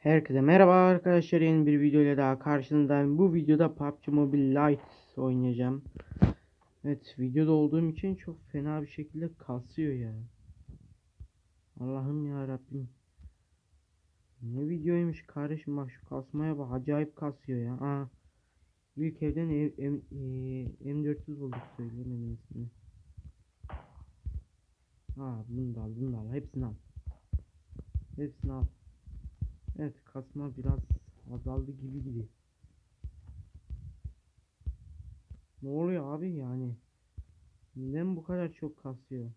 Herkese merhaba arkadaşlar yeni bir video ile daha karşınızdayım. Bu videoda PUBG Mobile Lite oynayacağım. Evet videoda olduğum için çok fena bir şekilde kasıyor ya. Allah'ım ya Rabbim. Ne videoymuş kardeşim bak şu kasmaya bak acayip kasıyor ya. Aa, büyük evden ev, M, e, M400 bulduk söylemedim ismini. Aa bunu da al bunu da al hepsini al. Hepsini al. Evet kasma biraz azaldı gibi gibi. Ne oluyor abi yani? Neden bu kadar çok kasıyor?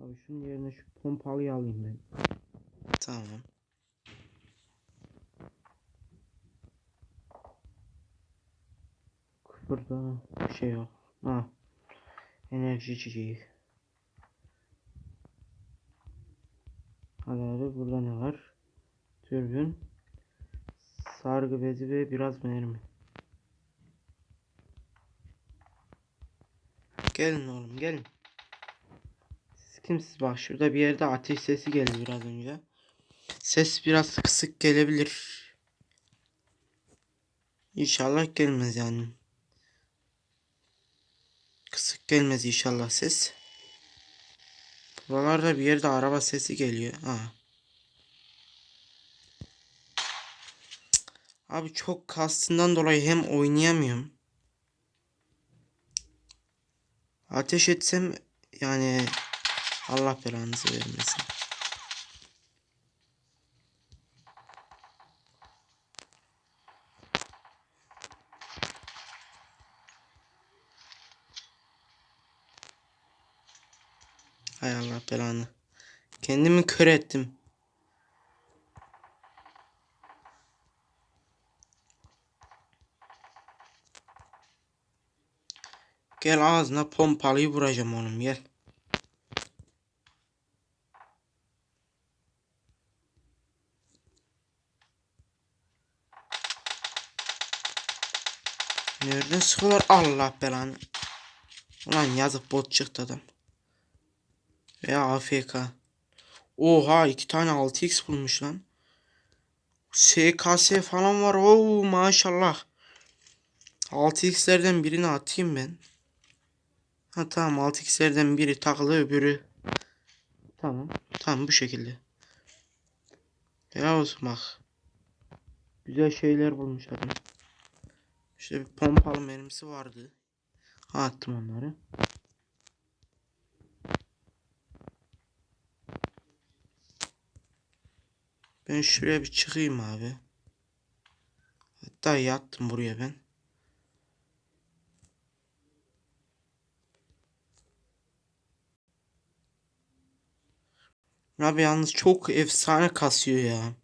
Abi şunun yerine şu pompalıyı alayım ben. Tamam. Burada bir şey yok. Ha. Enerji içeceği. Hadi abi burada ne var? Türbün. Sargı bezi ve biraz mermi. Gelin oğlum gelin. Siz kimsiniz? Bak şurada bir yerde ateş sesi geldi biraz önce. Ses biraz kısık gelebilir. İnşallah gelmez yani. Kısık gelmez inşallah ses. Buralarda bir yerde araba sesi geliyor. Ha. Abi çok kastından dolayı hem oynayamıyorum. Ateş etsem yani Allah belanızı vermesin. Hay Allah belanı. Kendimi kör ettim. Gel ağzına pompalıyı vuracağım oğlum gel. Nereden sıkıyorlar Allah belanı. Ulan yazık bot çıktı adam. Veya AFK. Oha iki tane 6x bulmuş lan. SKS falan var. Oo maşallah. 6x'lerden birini atayım ben. Ha tamam 6x'lerden biri takılı öbürü. Tamam. Tamam bu şekilde. Ya olsun bak. Güzel şeyler bulmuş adam. İşte bir pompalı mermisi vardı. Ha, attım Onları. Ben şuraya bir çıkayım abi. Hatta yattım buraya ben. Abi yalnız çok efsane kasıyor ya.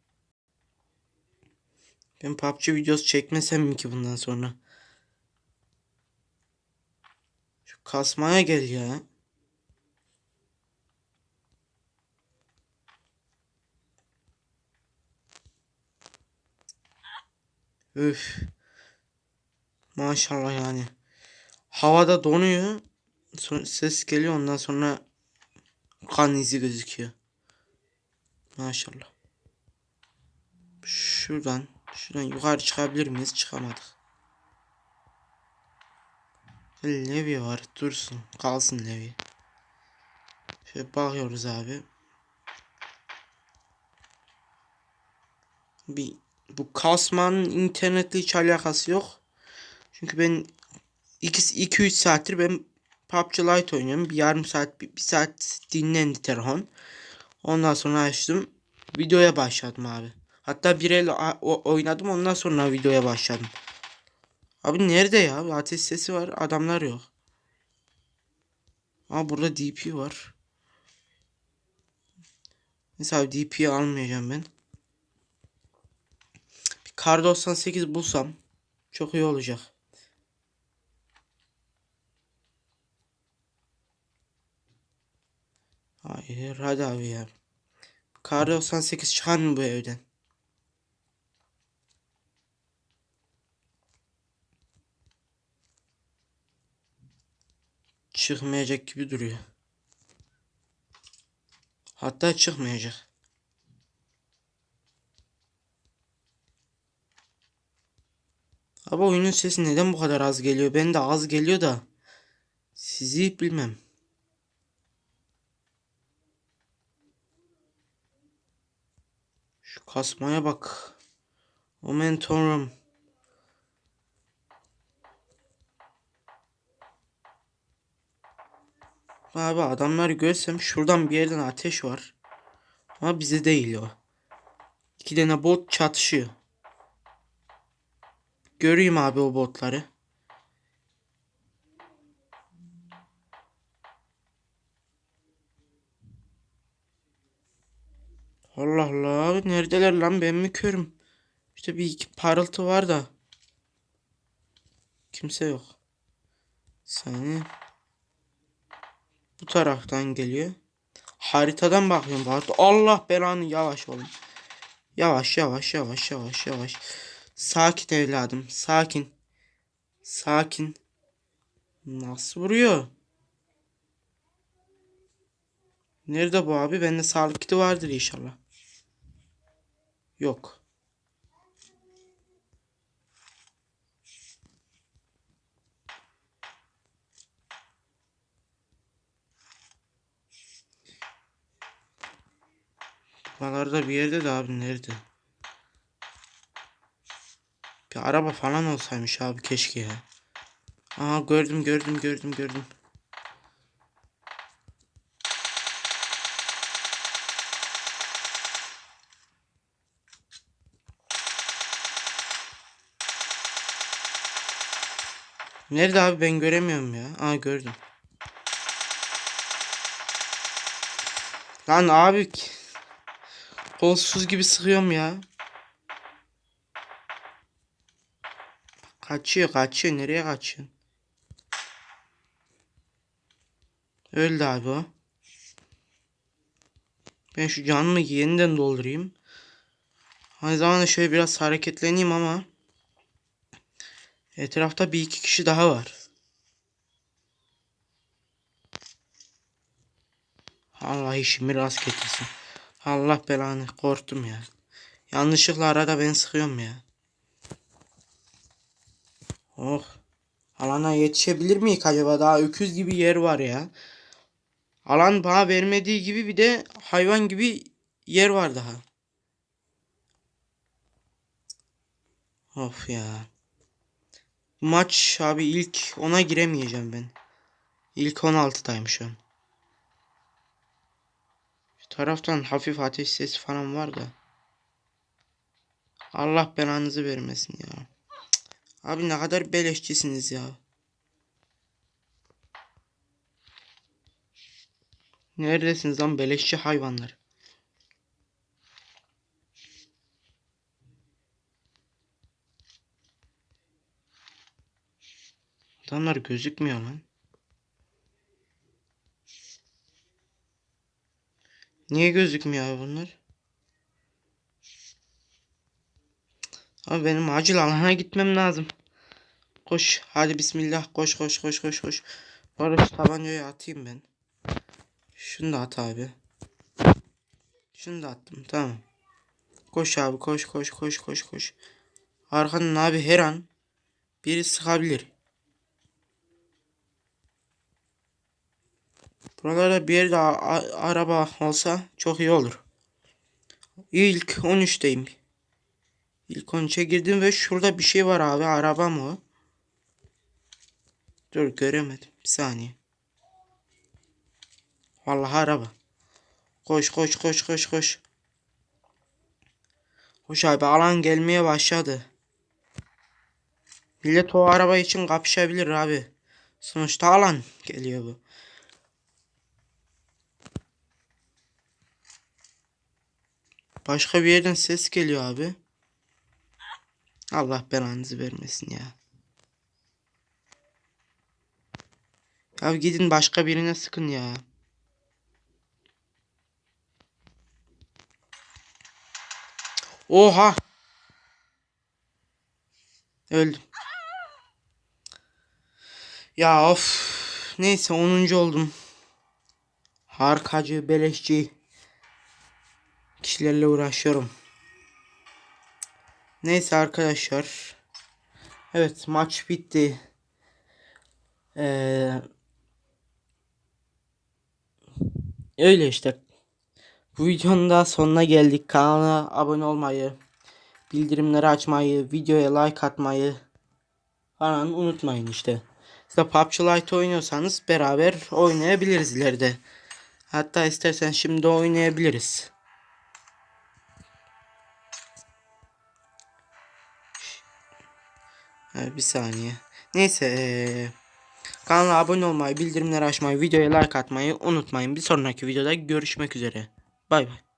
Ben PUBG videosu çekmesem mi ki bundan sonra? Şu kasmaya gel ya. Üf. Maşallah yani. Havada donuyor. Sonra ses geliyor ondan sonra kan izi gözüküyor. Maşallah. Şuradan, şuradan yukarı çıkabilir miyiz? Çıkamadık. Levi var. Dursun. Kalsın Levi. Şöyle bakıyoruz abi. Bir bu kasmanın internetle hiç alakası yok. Çünkü ben 2-3 saattir ben PUBG Lite oynuyorum. Bir yarım saat, bir, bir saat dinlendi telefon. Ondan sonra açtım. Videoya başladım abi. Hatta bir el oynadım ondan sonra videoya başladım. Abi nerede ya? Ateş sesi var. Adamlar yok. Aa burada DP var. Mesela DP'yi almayacağım ben. Kar 98 bulsam çok iyi olacak. Hayır hadi abi ya. Kar 98 çıkar mı bu evden? Çık. çıkmayacak gibi duruyor. Hatta çıkmayacak. Ama oyunun sesi neden bu kadar az geliyor? Ben de az geliyor da sizi bilmem. Şu kasmaya bak. Aman tanrım. Abi adamları görsem şuradan bir yerden ateş var. Ama bize değil o. İki tane bot çatışıyor. Göreyim abi o botları. Allah Allah neredeler lan ben mi körüm? İşte bir iki parıltı var da. Kimse yok. Saniye. Bu taraftan geliyor. Haritadan bakıyorum. Bak- Allah belanı yavaş olun. Yavaş yavaş yavaş yavaş yavaş. Sakin evladım. Sakin. Sakin. Nasıl vuruyor? Nerede bu abi? Bende sağlık kiti vardır inşallah. Yok. Buralarda bir yerde de abi nerede? Araba falan olsaymış abi keşke ya. Aa gördüm gördüm gördüm gördüm. Nerede abi ben göremiyorum ya. Aa gördüm. Lan abi kolsuz gibi sıkıyorum ya. Kaçıyor kaçıyor nereye kaçıyor? Öldü abi o. Ben şu canımı yeniden doldurayım. Aynı zamanda şöyle biraz hareketleneyim ama etrafta bir iki kişi daha var. Allah işimi rast getirsin. Allah belanı korktum ya. Yanlışlıkla arada ben sıkıyorum ya. Oh. Alana yetişebilir miyik acaba? Daha öküz gibi yer var ya. Alan bana vermediği gibi bir de hayvan gibi yer var daha. Of ya. Maç abi ilk ona giremeyeceğim ben. İlk 16'dayım şu an. Şu taraftan hafif ateş sesi falan var da. Allah belanızı vermesin ya. Abi ne kadar beleşçisiniz ya. Neredesiniz lan beleşçi hayvanlar? Adamlar gözükmüyor lan. Niye gözükmüyor bunlar? Abi benim acil alana gitmem lazım. Koş. Hadi bismillah. Koş koş koş koş koş. Barış tabancayı atayım ben. Şunu da at abi. Şunu da attım. Tamam. Koş abi koş koş koş koş koş. Arkanın abi her an biri sıkabilir. Buralarda bir yerde araba olsa çok iyi olur. İlk 13'teyim. İlk 13'e girdim ve şurada bir şey var abi. Araba mı? Dur göremedim. Bir saniye. Vallahi araba. Koş koş koş koş koş. Koş abi alan gelmeye başladı. Millet o araba için kapışabilir abi. Sonuçta alan geliyor bu. Başka bir yerden ses geliyor abi. Allah belanızı vermesin ya. Ya gidin başka birine sıkın ya. Oha. Öldüm. Ya of. neyse 10. oldum. Harikacı, beleşçi kişilerle uğraşıyorum. Neyse arkadaşlar. Evet maç bitti. Ee, öyle işte. Bu videonun da sonuna geldik. Kanala abone olmayı, bildirimleri açmayı, videoya like atmayı falan unutmayın işte. Siz de PUBG Lite oynuyorsanız beraber oynayabiliriz ileride. Hatta istersen şimdi oynayabiliriz. Bir saniye. Neyse eee kanala abone olmayı, bildirimleri açmayı, videoya like atmayı unutmayın. Bir sonraki videoda görüşmek üzere. Bay bay.